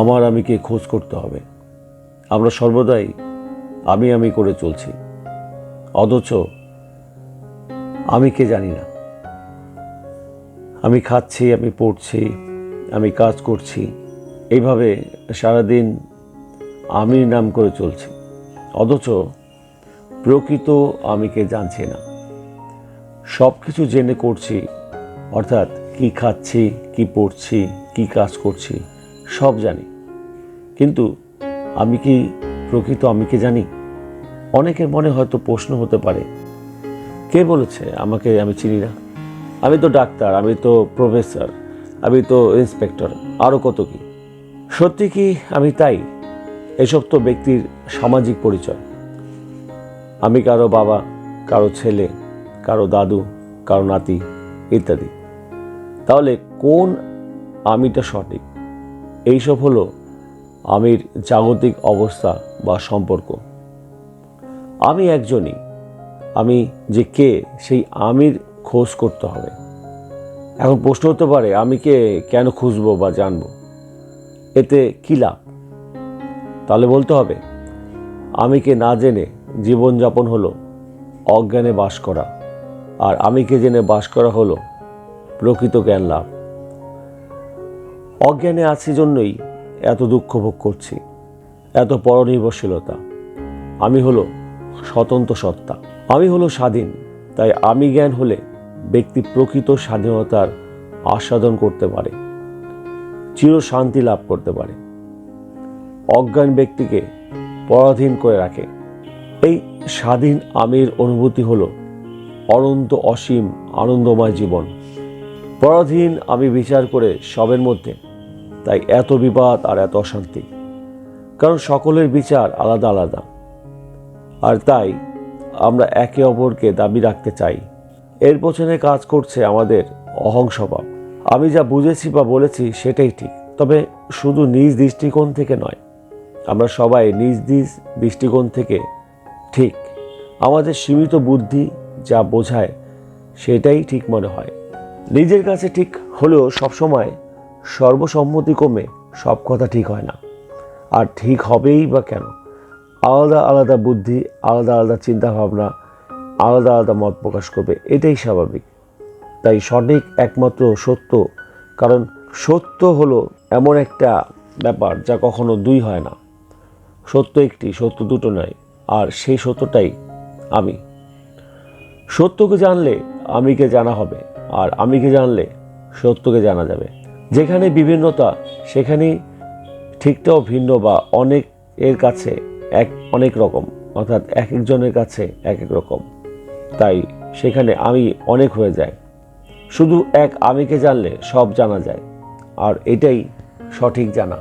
আমার আমিকে খোঁজ করতে হবে। আমরা সর্বদাই আমি আমি করে চলছি। অথচ আমি কে জানি না। আমি খাচ্ছি, আমি পড়ছি, আমি কাজ করছি, এইভাবে সারাদিন আমি নাম করে চলছি। অথচ প্রকৃত আমিকে জানছি না। সব কিছু জেনে করছি, অর্থাৎ কি খাচ্ছি, কি পড়ছি, কি কাজ করছি, সব জানি। কিন্তু আমি কি প্রকৃত আমি কি জানি? অনেকের মনে হয়তো প্রশ্ন হতে পারে, কে বলেছে আমাকে আমি চিনি না? আমি তো ডাক্তার, আমি তো প্রফেসর, আমি তো ইন্সপেক্টর আরও কত কি? সত্যি কি আমি তাই? এসব তো ব্যক্তির সামাজিক পরিচয়। আমি কারও বাবা, কারও ছেলে, কারও দাদু, কারও নাতি ইত্যাদি। তাহলে কোন আমিটা সঠিক? এইসব হলো আমির জাগতিক অবস্থা বা সম্পর্ক। আমি একজনই। আমি যে কে, সেই আমির খোঁজ করতে হবে। এখন প্রশ্ন হতে পারে, আমি কে, কেন খুঁজবো বা জানব? এতে কী লাভ? তাহলে বলতে হবে আমিকে না জেনে জীবনযাপন হলো অজ্ঞানে বাস করা, আর আমিকে জেনে বাস করা হলো প্রকৃত জ্ঞান লাভ। অজ্ঞানে আছি জন্যই এত দুঃখ ভোগ করছি, এত পরনির্ভরশীলতা। আমি হলো স্বতন্ত্র সত্তা। আমি হলো স্বাধীন, তাই আমি জ্ঞান হলে ব্যক্তি প্রকৃত স্বাধীনতার আস্বাদন করতে পারে, চির শান্তি লাভ করতে পারে। অজ্ঞান ব্যক্তিকে পরাধীন করে রাখে। এই স্বাধীন আমির অনুভূতি হলো অনন্ত অসীম আনন্দময় জীবন। পরাধীন আমি বিচার করে সবের মধ্যে তাই এত বিবাদ আর এত অশান্তি। কারণ সকলের বিচার আলাদা আলাদা। আর তাই আমরা একে অপরকে দাবি রাখতে চাই। এর পেছনে কাজ করছে আমাদের অহং স্বভাব। আমি যা বুঝেছি বা বলেছি সেটাই ঠিক। তবে শুধু নিজ দৃষ্টিকোণ থেকে নয়, আমরা সবাই নিজ নিজ দৃষ্টিকোণ থেকে ঠিক। আমাদের সীমিত বুদ্ধি যা বোঝায় সেটাই ঠিক মনে হয়। নিজের কাছে ঠিক হলেও সবসময় সর্বসম্মতি কমে সব কথা ঠিক হয় না। আর ঠিক হবেই বা কেন? আলাদা আলাদা বুদ্ধি, আলাদা আলাদা চিন্তাভাবনা, আলাদা আলাদা মত প্রকাশ করবে, এটাই স্বাভাবিক। তাই সঠিক একমাত্র সত্য, কারণ সত্য হলো এমন একটা ব্যাপার যা কখনো দুই হয় না। সত্য একটি, সত্য দুটো নয়, আর সেই সত্যটাই আমি। সত্যকে জানলে আমিকে জানা হবে, আর আমিকে জানলে সত্যকে জানা যাবে। যেখানে বিভিন্নতা সেখানে ঠিকটাও ভিন্ন বা অনেক এর কাছে এক, অনেক রকম। অর্থাৎ এক একজনের কাছে এক এক রকম। তাই সেখানে আমি অনেক হয়ে যায় শুধু এক আমিকে জানলে সব জানা যায়। আর এটাই সঠিক জানা।